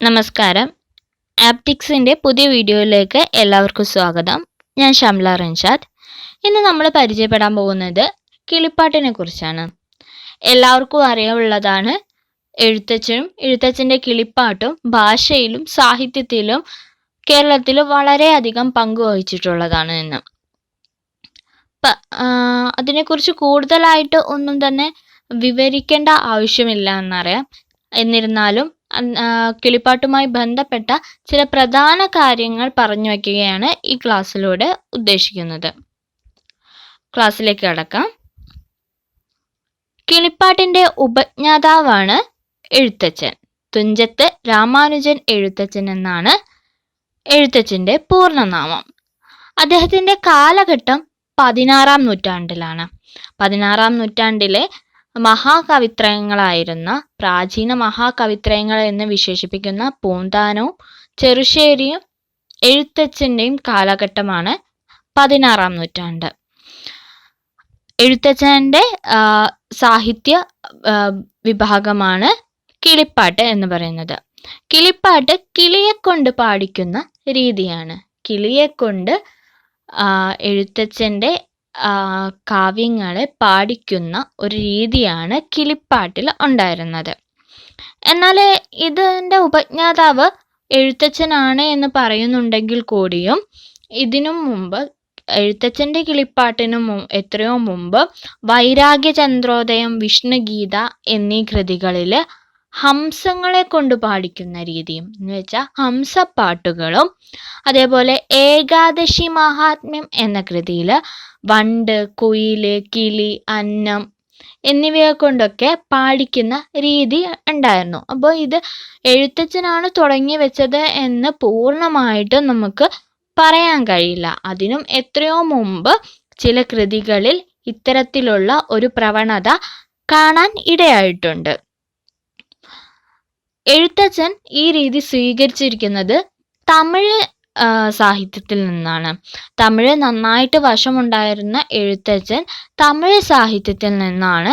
നമസ്കാരം. ആപ്റ്റിക്സിന്റെ പുതിയ വീഡിയോയിലേക്ക് എല്ലാവർക്കും സ്വാഗതം. ഞാൻ ഷംല റൻഷാദ്. ഇന്ന് നമ്മൾ പരിചയപ്പെടാൻ പോകുന്നത് കിളിപ്പാട്ടിനെ കുറിച്ചാണ്. എല്ലാവർക്കും അറിയാവുള്ളതാണ് എഴുത്തച്ഛനും എഴുത്തച്ഛന്റെ കിളിപ്പാട്ടും ഭാഷയിലും സാഹിത്യത്തിലും കേരളത്തിൽ വളരെയധികം പങ്ക് വഹിച്ചിട്ടുള്ളതാണ് എന്ന്. അതിനെക്കുറിച്ച് കൂടുതലായിട്ട് ഒന്നും തന്നെ വിവരിക്കേണ്ട ആവശ്യമില്ല എന്നറിയാം. എന്നിരുന്നാലും കിളിപ്പാട്ടുമായി ബന്ധപ്പെട്ട ചില പ്രധാന കാര്യങ്ങൾ പറഞ്ഞു വയ്ക്കുകയാണ് ഈ ക്ലാസ്സിലൂടെ ഉദ്ദേശിക്കുന്നത്. ക്ലാസ്സിലേക്ക് കടക്കാം. കിളിപ്പാട്ടിന്റെ ഉപജ്ഞാതാവാണ് എഴുത്തച്ഛൻ. തുഞ്ചത്ത് രാമാനുജൻ എഴുത്തച്ഛൻ എന്നാണ് എഴുത്തച്ഛന്റെ പൂർണനാമം. അദ്ദേഹത്തിന്റെ കാലഘട്ടം പതിനാറാം നൂറ്റാണ്ടിലാണ്. പതിനാറാം നൂറ്റാണ്ടിലെ മഹാകവിത്രയങ്ങളായിരുന്ന പ്രാചീന മഹാകവിത്രയങ്ങൾ എന്ന് വിശേഷിപ്പിക്കുന്ന പൂന്താനവും ചെറുശ്ശേരിയും എഴുത്തച്ഛന്റെയും കാലഘട്ടമാണ് പതിനാറാം നൂറ്റാണ്ട്. എഴുത്തച്ഛന്റെ സാഹിത്യ വിഭാഗമാണ് കിളിപ്പാട്ട് എന്ന് പറയുന്നത്. കിളിപ്പാട്ട് കിളിയെ കൊണ്ട് പാടിക്കുന്ന രീതിയാണ്. കിളിയെ കൊണ്ട് എഴുത്തച്ഛന്റെ കാവ്യങ്ങളെ പാടിക്കുന്ന ഒരു രീതിയാണ് കിളിപ്പാട്ടിൽ ഉണ്ടായിരുന്നത്. എന്നാൽ ഇതിന്റെ ഉപജ്ഞാതാവ് എഴുത്തച്ഛനാണ് എന്ന് പറയുന്നുണ്ടെങ്കിൽ കൂടിയും ഇതിനു മുമ്പ് എഴുത്തച്ഛന്റെ കിളിപ്പാട്ടിനു മു എത്രയോ മുമ്പ് വൈരാഗ്യചന്ദ്രോദയം വിഷ്ണുഗീത എന്നീ കൃതികളിൽ ഹംസങ്ങളെ കൊണ്ട് പാടിക്കുന്ന രീതിയും എന്ന് വെച്ചാൽ ഹംസപ്പാട്ടുകളും അതേപോലെ ഏകാദശി മഹാത്മ്യം എന്ന കൃതിയിൽ വണ്ട് കുയിൽ കിളി അന്നം എന്നിവയെ കൊണ്ടൊക്കെ പാടിക്കുന്ന രീതി ഉണ്ടായിരുന്നു. അപ്പോൾ ഇത് എഴുത്തച്ഛനാണ് തുടങ്ങി വെച്ചത് എന്ന് പൂർണമായിട്ടും നമുക്ക് പറയാൻ കഴിയില്ല. അതിനും എത്രയോ മുമ്പ് ചില കൃതികളിൽ ഇത്തരത്തിലുള്ള ഒരു പ്രവണത കാണാൻ ഇടയായിട്ടുണ്ട്. എഴുത്തച്ഛൻ ഈ രീതി സ്വീകരിച്ചിരിക്കുന്നത് തമിഴ് സാഹിത്യത്തിൽ നിന്നാണ്. തമിഴ് നന്നായിട്ട് വശമുണ്ടായിരുന്ന എഴുത്തച്ഛൻ തമിഴ് സാഹിത്യത്തിൽ നിന്നാണ്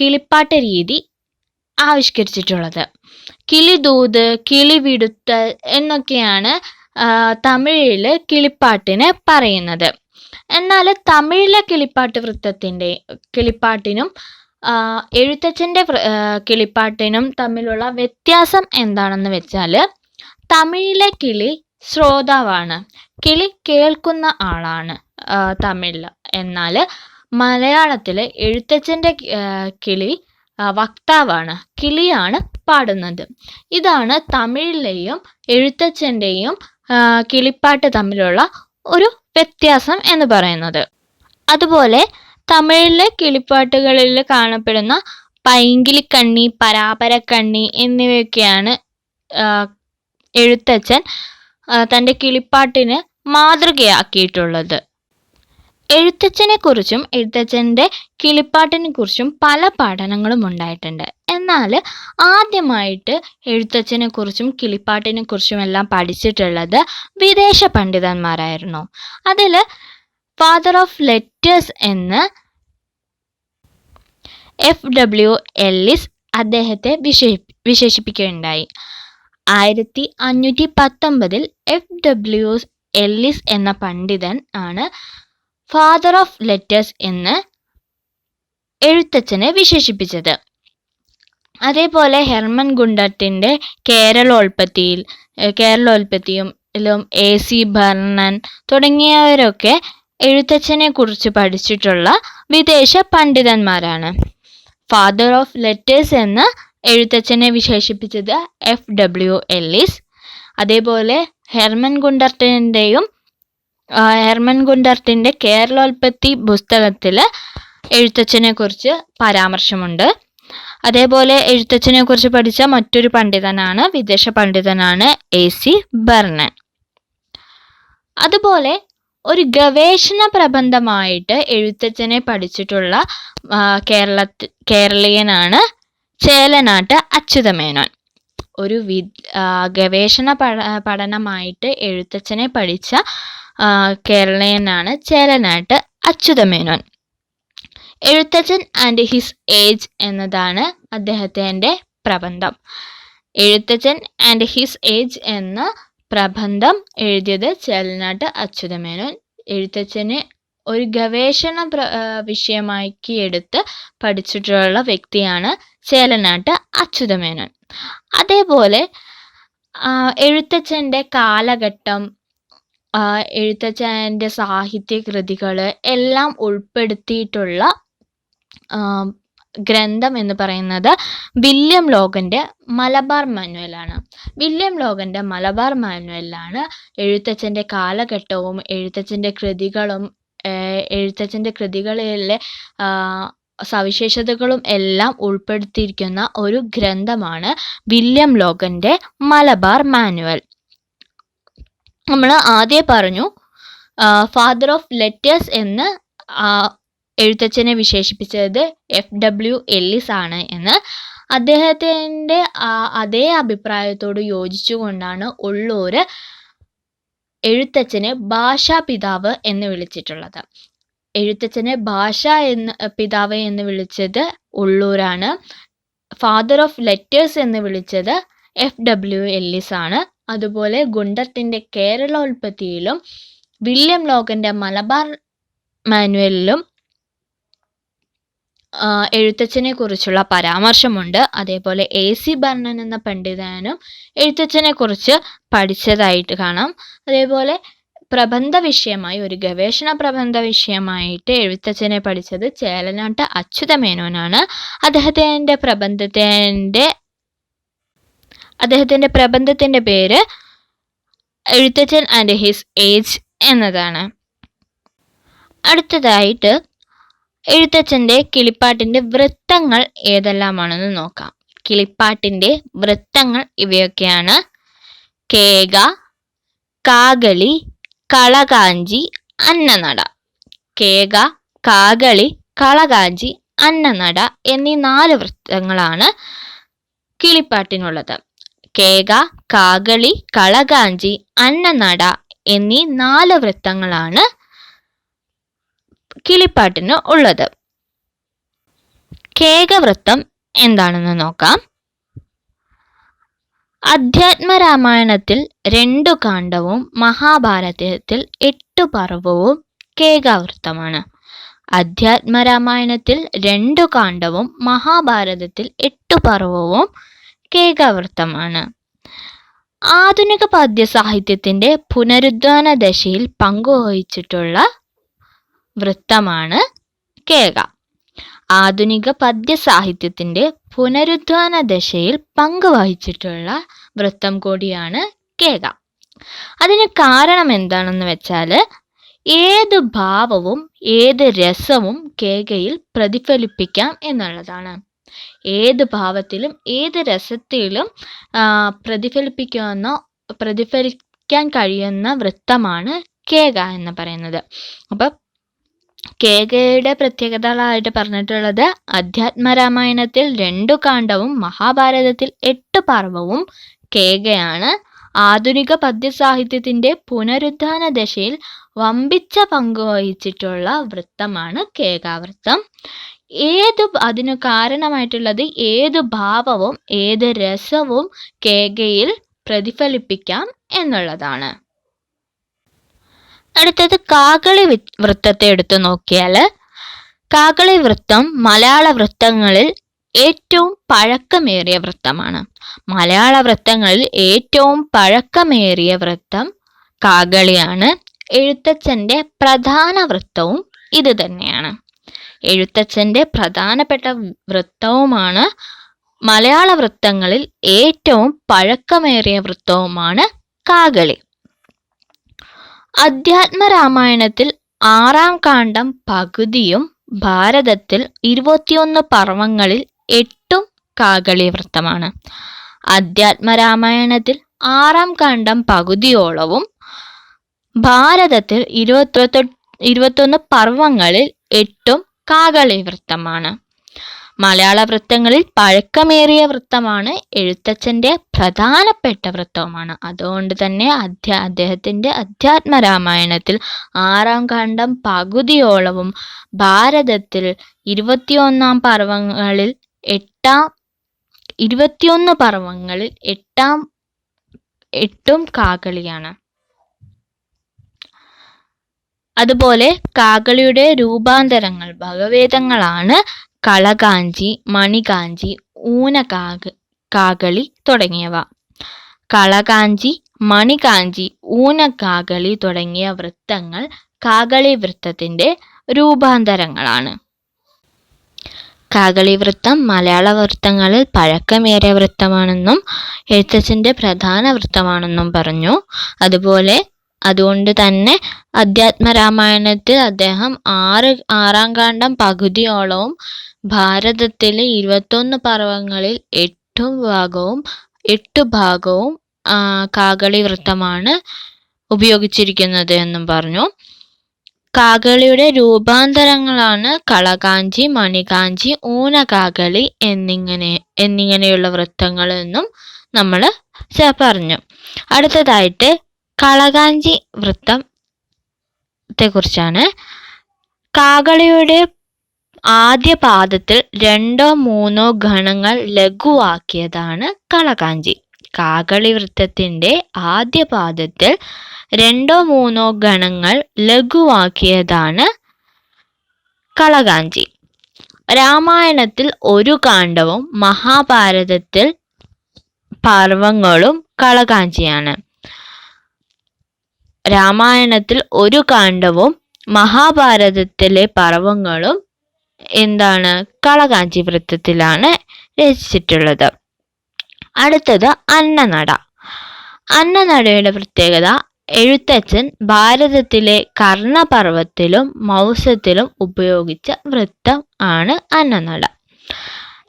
കിളിപ്പാട്ട രീതി ആവിഷ്കരിച്ചിട്ടുള്ളത്. കിളിദൂത് കിളിവിടുത്തൽ എന്നൊക്കെയാണ് തമിഴിൽ കിളിപ്പാട്ടിന് പറയുന്നത്. എന്നാൽ തമിഴിലെ കിളിപ്പാട്ട് വൃത്തത്തിന്റെ കിളിപ്പാട്ടിനും എഴുത്തച്ഛന്റെ കിളിപ്പാട്ടിനും തമ്മിലുള്ള വ്യത്യാസം എന്താണെന്ന് വെച്ചാൽ തമിഴിലെ കിളി ശ്രോതാവാണ്. കിളി കേൾക്കുന്ന ആളാണ് തമിഴിൽ എന്നാൽ മലയാളത്തിൽ എഴുത്തച്ഛന്റെ കിളി വക്താവാണ്. കിളിയാണ് പാടുന്നത്. ഇതാണ് തമിഴിലെയും എഴുത്തച്ഛന്റെയും കിളിപ്പാട്ട് തമ്മിലുള്ള ഒരു വ്യത്യാസം എന്ന് പറയുന്നത്. അതുപോലെ തമിഴിലെ കിളിപ്പാട്ടുകളിൽ കാണപ്പെടുന്ന പൈങ്കിളിക്കണ്ണി പരാപരക്കണ്ണി എന്നിവയൊക്കെയാണ് എഴുത്തച്ഛൻ തന്റെ കിളിപ്പാട്ടിന് മാതൃകയാക്കിയിട്ടുള്ളത്. എഴുത്തച്ഛനെ കുറിച്ചും എഴുത്തച്ഛന്റെ കിളിപ്പാട്ടിനെ കുറിച്ചും പല പഠനങ്ങളും ഉണ്ടായിട്ടുണ്ട്. എന്നാൽ ആദ്യമായിട്ട് എഴുത്തച്ഛനെ കുറിച്ചും കിളിപ്പാട്ടിനെ കുറിച്ചും എല്ലാം പഠിച്ചിട്ടുള്ളത് വിദേശ പണ്ഡിതന്മാരായിരുന്നു. അതിൽ ഫാദർ ഓഫ് ലെറ്റേഴ്സ് എന്ന് എഫ് ഡബ്ല്യു എല്ലിസ് അദ്ദേഹത്തെ വിശേഷി വിശേഷിപ്പിക്കുകയുണ്ടായി. ആയിരത്തി അഞ്ഞൂറ്റി പത്തൊമ്പതിൽ എഫ് ഡബ്ല്യു എല്ലിസ് എന്ന പണ്ഡിതൻ ആണ് ഫാദർ ഓഫ് ലെറ്റേഴ്സ് എന്ന് എഴുത്തച്ഛനെ വിശേഷിപ്പിച്ചത്. അതേപോലെ ഹെർമൻ ഗുണ്ടട്ടിന്റെ കേരളോൽപ്പത്തിയിൽ കേരളോൽപ്പത്തിയും എ സി ഭർണൻ തുടങ്ങിയവരൊക്കെ എഴുത്തച്ഛനെ കുറിച്ച് പഠിച്ചിട്ടുള്ള വിദേശ പണ്ഡിതന്മാരാണ്. ഫാദർ ഓഫ് ലെറ്റേഴ്സ് എന്ന് എഴുത്തച്ഛനെ വിശേഷിപ്പിച്ചത് എഫ് ഡബ്ല്യു എല്ലിസ് അതേപോലെ ഹെർമൻ ഗുണ്ടർട്ടിന്റെയും ഹെർമൻ ഗുണ്ടർട്ടിന്റെ കേരളോൽപ്പത്തി പുസ്തകത്തിൽ എഴുത്തച്ഛനെ കുറിച്ച് പരാമർശമുണ്ട്. അതേപോലെ എഴുത്തച്ഛനെ കുറിച്ച് പഠിച്ച മറ്റൊരു പണ്ഡിതനാണ് വിദേശ പണ്ഡിതനാണ് എ സി ബർണൻ. അതുപോലെ ഒരു ഗവേഷണ പ്രബന്ധമായിട്ട് എഴുത്തച്ഛനെ പഠിച്ചിട്ടുള്ള കേരള കേരളീയനാണ് ചേലനാട്ട് അച്യുതമേനോൻ. ഒരു വി ഗവേഷണ പഠ പഠനമായിട്ട് എഴുത്തച്ഛനെ പഠിച്ച കേരളീയനാണ് Chelanat Achyuta Menon. Ezhuthachan and his age എന്നതാണ് അദ്ദേഹത്തിന്റെ പ്രബന്ധം. എഴുത്തച്ഛൻ ആൻഡ് ഹിസ് ഏജ് എന്ന പ്രബന്ധം എഴുതിയത് ചേലനാട്ട് അച്യുതമേനോൻ. എഴുത്തച്ഛനെ ഒരു ഗവേഷണ പ്ര വിഷയമാക്കി എടുത്ത് പഠിച്ചിട്ടുള്ള വ്യക്തിയാണ് ചേലനാട്ട് അച്യുതമേനോൻ. അതേപോലെ എഴുത്തച്ഛന്റെ കാലഘട്ടം എഴുത്തച്ഛന്റെ സാഹിത്യ കൃതികൾ എല്ലാം ഉൾപ്പെടുത്തിയിട്ടുള്ള ഗ്രന്ഥം എന്ന് പറയുന്നത് വില്യം ലോഗന്റെ മലബാർ മാനുവലാണ് വില്യം ലോഗന്റെ മലബാർ മാനുവലിലാണ് എഴുത്തച്ഛന്റെ കാലഘട്ടവും എഴുത്തച്ഛന്റെ കൃതികളും എഴുത്തച്ഛന്റെ കൃതികളിലെ സവിശേഷതകളും എല്ലാം ഉൾപ്പെടുത്തിയിരിക്കുന്ന ഒരു ഗ്രന്ഥമാണ് വില്യം ലോഗന്റെ മലബാർ മാനുവൽ. നമ്മൾ ആദ്യം പറഞ്ഞു ഫാദർ ഓഫ് ലെറ്റേഴ്സ് എന്ന് എഴുത്തച്ഛനെ വിശേഷിപ്പിച്ചത് എഫ് ഡബ്ല്യു എല്ലിസ് ആണ് എന്ന്. അദ്ദേഹത്തിന്റെ അതേ അഭിപ്രായത്തോട് യോജിച്ചുകൊണ്ടാണ് ഉള്ളൂർ എഴുത്തച്ഛനെ ഭാഷാപിതാവ് എന്ന് വിളിച്ചിട്ടുള്ളത്. എഴുത്തച്ഛനെ ഭാഷ എന്ന് പിതാവ് എന്ന് വിളിച്ചത് ഉള്ളൂരാണ്. ഫാദർ ഓഫ് ലെറ്റേഴ്സ് എന്ന് വിളിച്ചത് എഫ് ഡബ്ല്യു എല്ലിസ് ആണ്. അതുപോലെ ഗുണ്ടത്തിന്റെ കേരളോൽപ്പത്തിയിലും വില്യം ലോകന്റെ മലബാർ മാനുവലിലും എഴുത്തച്ഛനെ കുറിച്ചുള്ള പരാമർശമുണ്ട്. അതേപോലെ എ സി ബർണൻ എന്ന പണ്ഡിതനും എഴുത്തച്ഛനെ കുറിച്ച് പഠിച്ചതായിട്ട് കാണാം. അതേപോലെ പ്രബന്ധ വിഷയമായി ഒരു ഗവേഷണ പ്രബന്ധ വിഷയമായിട്ട് എഴുത്തച്ഛനെ പഠിച്ചത് ചേലനാട്ട് അച്യുതമേനോനാണ് അദ്ദേഹത്തിന്റെ പ്രബന്ധത്തിന്റെ അദ്ദേഹത്തിന്റെ പ്രബന്ധത്തിന്റെ പേര് എഴുത്തച്ഛൻ ആൻഡ് ഹിസ് ഏജ് എന്നതാണ്. അടുത്തതായിട്ട് എഴുത്തച്ഛന്റെ കിളിപ്പാട്ടിന്റെ വൃത്തങ്ങൾ ഏതെല്ലാമാണെന്ന് നോക്കാം. കിളിപ്പാട്ടിന്റെ വൃത്തങ്ങൾ ഇവയൊക്കെയാണ്. കേക കാകളി കളകാഞ്ചി അന്നനട. കേക കാകളി കളകാഞ്ചി അന്നനട എന്നീ നാല് വൃത്തങ്ങളാണ് കിളിപ്പാട്ടിനുള്ളത്. കേക കാകളി കളകാഞ്ചി അന്നനട എന്നീ നാല് വൃത്തങ്ങളാണ് കിളിപ്പാട്ടിന് ഉള്ളത്. കേകവൃത്തം എന്താണെന്ന് നോക്കാം. അധ്യാത്മരാമായണത്തിൽ രണ്ടു കാണ്ഡവും മഹാഭാരതത്തിൽ എട്ടു പർവവും കേകാവൃത്തമാണ്. അധ്യാത്മരാമായണത്തിൽ രണ്ടു കാണ്ഡവും മഹാഭാരതത്തിൽ എട്ടു പർവവും കേകാവൃത്തമാണ്. ആധുനിക പദ്യ സാഹിത്യത്തിന്റെ പുനരുദ്ധാന ദശയിൽ പങ്കുവഹിച്ചിട്ടുള്ള വൃത്തമാണ് കേക. ആധുനിക പദ്യ സാഹിത്യത്തിന്റെ പുനരുദ്ധാന ദശയിൽ പങ്കുവഹിച്ചിട്ടുള്ള വൃത്തം കൂടിയാണ് കേക. അതിന് കാരണം എന്താണെന്ന് വെച്ചാൽ ഏത് ഭാവവും ഏത് രസവും കേകയിൽ പ്രതിഫലിപ്പിക്കാം എന്നുള്ളതാണ്. ഏത് ഭാവത്തിലും ഏത് രസത്തിലും പ്രതിഫലിപ്പിക്കുന്ന പ്രതിഫലിക്കാൻ കഴിയുന്ന വൃത്തമാണ് കേക എന്ന് പറയുന്നത്. അപ്പം കേകയുടെ പ്രത്യേകതകളായിട്ട് പറഞ്ഞിട്ടുള്ളത് അധ്യാത്മരാമായണത്തിൽ രണ്ടു കാണ്ഡവും മഹാഭാരതത്തിൽ എട്ട് പർവവും കേകയാണ്. ആധുനിക പദ്യസാഹിത്യത്തിന്റെ പുനരുദ്ധാന ദശയിൽ വമ്പിച്ച പങ്കുവഹിച്ചിട്ടുള്ള വൃത്തമാണ് കേകാവൃത്തം. ഏത് അതിനു കാരണമായിട്ടുള്ളത് ഏത് ഭാവവും ഏത് രസവും കേകയിൽ പ്രതിഫലിപ്പിക്കാം എന്നുള്ളതാണ്. അടുത്തത് കാകളി വൃത്തത്തെ എടുത്തു നോക്കിയാൽ കാകളി വൃത്തം മലയാള വൃത്തങ്ങളിൽ ഏറ്റവും പഴക്കമേറിയ വൃത്തമാണ്. മലയാള വൃത്തങ്ങളിൽ ഏറ്റവും പഴക്കമേറിയ വൃത്തം കാകളിയാണ്. എഴുത്തച്ഛന്റെ പ്രധാന വൃത്തവും ഇത് തന്നെയാണ്. എഴുത്തച്ഛന്റെ പ്രധാനപ്പെട്ട വൃത്തവുമാണ് മലയാള വൃത്തങ്ങളിൽ ഏറ്റവും പഴക്കമേറിയ വൃത്തവുമാണ് കാകളി. അധ്യാത്മരാമായണത്തിൽ ആറാം കാണ്ഡം പകുതിയും ഭാരതത്തിൽ ഇരുപത്തിയൊന്ന് പർവങ്ങളിൽ എട്ടും കാകളി വൃത്തമാണ് അധ്യാത്മരാമായണത്തിൽ ആറാം കാണ്ഡം പകുതിയോളവും ഭാരതത്തിൽ ഇരുപത്തി ഇരുപത്തൊന്ന് പർവങ്ങളിൽ എട്ടും കാകളി വൃത്തമാണ് മലയാള വൃത്തങ്ങളിൽ പഴക്കമേറിയ വൃത്തമാണ് എഴുത്തച്ഛന്റെ പ്രധാനപ്പെട്ട വൃത്തവുമാണ്. അതുകൊണ്ട് തന്നെ അധ്യാ അദ്ദേഹത്തിന്റെ അധ്യാത്മ രാമായണത്തിൽ ആറാം ഖണ്ഡം പകുതിയോളവും ഭാരതത്തിൽ ഇരുപത്തിയൊന്നാം പർവങ്ങളിൽ എട്ടാം ഇരുപത്തിയൊന്ന് പർവങ്ങളിൽ എട്ടാം എട്ടും കാകളിയാണ് അതുപോലെ കാകളിയുടെ രൂപാന്തരങ്ങൾ ഭഗവേദങ്ങളാണ് കളകാഞ്ചി മണികാഞ്ചി ഊനകാക കാകളി തുടങ്ങിയവ. കളകാഞ്ചി മണികാഞ്ചി ഊനകാകളി തുടങ്ങിയ വൃത്തങ്ങൾ കാകളി വൃത്തത്തിന്റെ രൂപാന്തരങ്ങളാണ്. കാകളി വൃത്തം മലയാള വൃത്തങ്ങളിൽ പഴക്കമേറിയ വൃത്തമാണെന്നും എഴുത്തച്ഛന്റെ പ്രധാന വൃത്തമാണെന്നും പറഞ്ഞു. അതുപോലെ അതുകൊണ്ട് തന്നെ അധ്യാത്മരാമായണത്തിൽ അദ്ദേഹം ആറ് ആറാം കാണ്ഡം പകുതിയോളവും ഭാരതത്തിലെ ഇരുപത്തൊന്ന് പർവങ്ങളിൽ എട്ടും ഭാഗവും എട്ട് ഭാഗവും കാകളി വൃത്തമാണ് ഉപയോഗിച്ചിരിക്കുന്നത് എന്നും പറഞ്ഞു. കാകളിയുടെ രൂപാന്തരങ്ങളാണ് കളകാഞ്ചി മണികാഞ്ചി ഊനകാകളി എന്നിങ്ങനെ എന്നിങ്ങനെയുള്ള വൃത്തങ്ങൾ എന്നും നമ്മൾ പറഞ്ഞു. അടുത്തതായിട്ട് കളകാഞ്ചി വൃത്തത്തെ കുറിച്ചാണ് കാകളിയുടെ ആദ്യ പാദത്തിൽ രണ്ടോ മൂന്നോ ഗണങ്ങൾ ലഘുവാക്കിയതാണ് കളകാഞ്ചി. കാകളി വൃത്തത്തിന്റെ ആദ്യ പാദത്തിൽ രണ്ടോ മൂന്നോ ഗണങ്ങൾ ലഘുവാക്കിയതാണ് കളകാഞ്ചി. രാമായണത്തിൽ ഒരു കാണ്ഡവും മഹാഭാരതത്തിൽ പർവങ്ങളും കളകാഞ്ചിയാണ്. രാമായണത്തിൽ ഒരു കാണ്ഡവും മഹാഭാരതത്തിലെ പർവങ്ങളും എന്താണ്? കളകാഞ്ചി വൃത്തത്തിലാണ് രചിച്ചിട്ടുള്ളത്. അടുത്തത് അന്നനട. അന്നനടയുടെ പ്രത്യേകത എഴുത്തച്ഛൻ ഭാരതത്തിലെ കർണപർവത്തിലും മൗസത്തിലും ഉപയോഗിച്ച വൃത്തം ആണ് അന്നനട.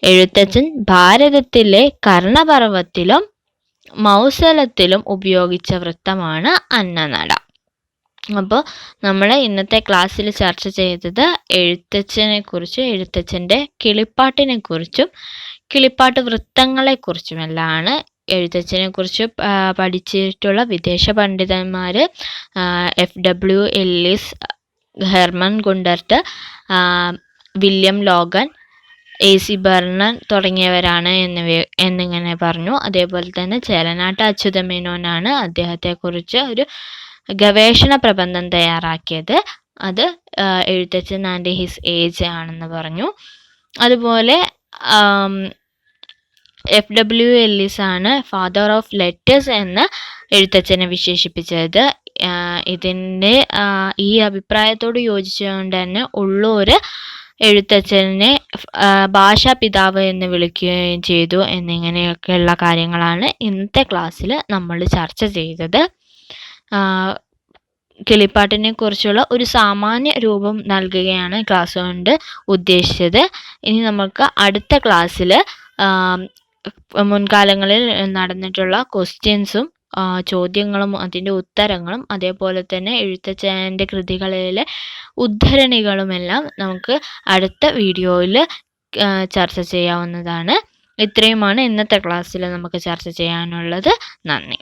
എഴുത്തച്ഛൻ ഭാരതത്തിലെ കർണപർവത്തിലും മൗസലത്തിലും ഉപയോഗിച്ച വൃത്തമാണ് അന്നനട. അപ്പോൾ നമ്മൾ ഇന്നത്തെ ക്ലാസ്സിൽ ചർച്ച ചെയ്തത് എഴുത്തച്ഛനെ കുറിച്ചും എഴുത്തച്ഛന്റെ കിളിപ്പാട്ടിനെ കുറിച്ചും കിളിപ്പാട്ട് വൃത്തങ്ങളെക്കുറിച്ചുമെല്ലാമാണ് എഴുത്തച്ഛനെ കുറിച്ച് പഠിച്ചിട്ടുള്ള വിദേശ പണ്ഡിതന്മാർ F W Ellis Hermann Gundert William Logan A C Burnell തുടങ്ങിയവരാണ് എന്നിവ എന്നിങ്ങനെ പറഞ്ഞു. അതേപോലെ തന്നെ ചേലനാട്ട് അച്യുതമേനോനാണ് അദ്ദേഹത്തെക്കുറിച്ച് ഒരു ഗവേഷണ പ്രബന്ധം തയ്യാറാക്കിയത്. അത് എഴുത്തച്ഛൻ ആൻഡ് ഹിസ് ഏജ് ആണെന്ന് പറഞ്ഞു. അതുപോലെ എഫ് ഡബ്ല്യു എല്ലിസ് ആണ് ഫാദർ ഓഫ് ലെറ്റേഴ്സ് എന്ന് എഴുത്തച്ഛനെ വിശേഷിപ്പിച്ചത്. ഇതിന്റെ ഈ അഭിപ്രായത്തോട് യോജിച്ചുകൊണ്ട് തന്നെ ഉള്ളൂർ എഴുത്തച്ഛനെ ഭാഷാ പിതാവ് എന്ന് വിളിക്കുകയും ചെയ്തു എന്നിങ്ങനെയൊക്കെയുള്ള കാര്യങ്ങളാണ് ഇന്നത്തെ ക്ലാസ്സിൽ നമ്മൾ ചർച്ച ചെയ്തത്. കിളിപ്പാട്ടിനെ കുറിച്ചുള്ള ഒരു സാമാന്യ രൂപം നൽകുകയാണ് ക്ലാസ് കൊണ്ട് ഉദ്ദേശിച്ചത്. ഇനി നമുക്ക് അടുത്ത ക്ലാസ്സിൽ മുൻകാലങ്ങളിൽ നടന്നിട്ടുള്ള ക്വസ്റ്റ്യൻസും ചോദ്യങ്ങളും അതിന്റെ ഉത്തരങ്ങളും അതേപോലെ തന്നെ എഴുത്തച്ഛന്റെ കൃതികളിലെ ഉദ്ധരണികളുമെല്ലാം നമുക്ക് അടുത്ത വീഡിയോയിൽ ചർച്ച ചെയ്യാവുന്നതാണ്. ഇത്രയുമാണ് ഇന്നത്തെ ക്ലാസ്സിൽ നമുക്ക് ചർച്ച ചെയ്യാനുള്ളത്. നന്ദി.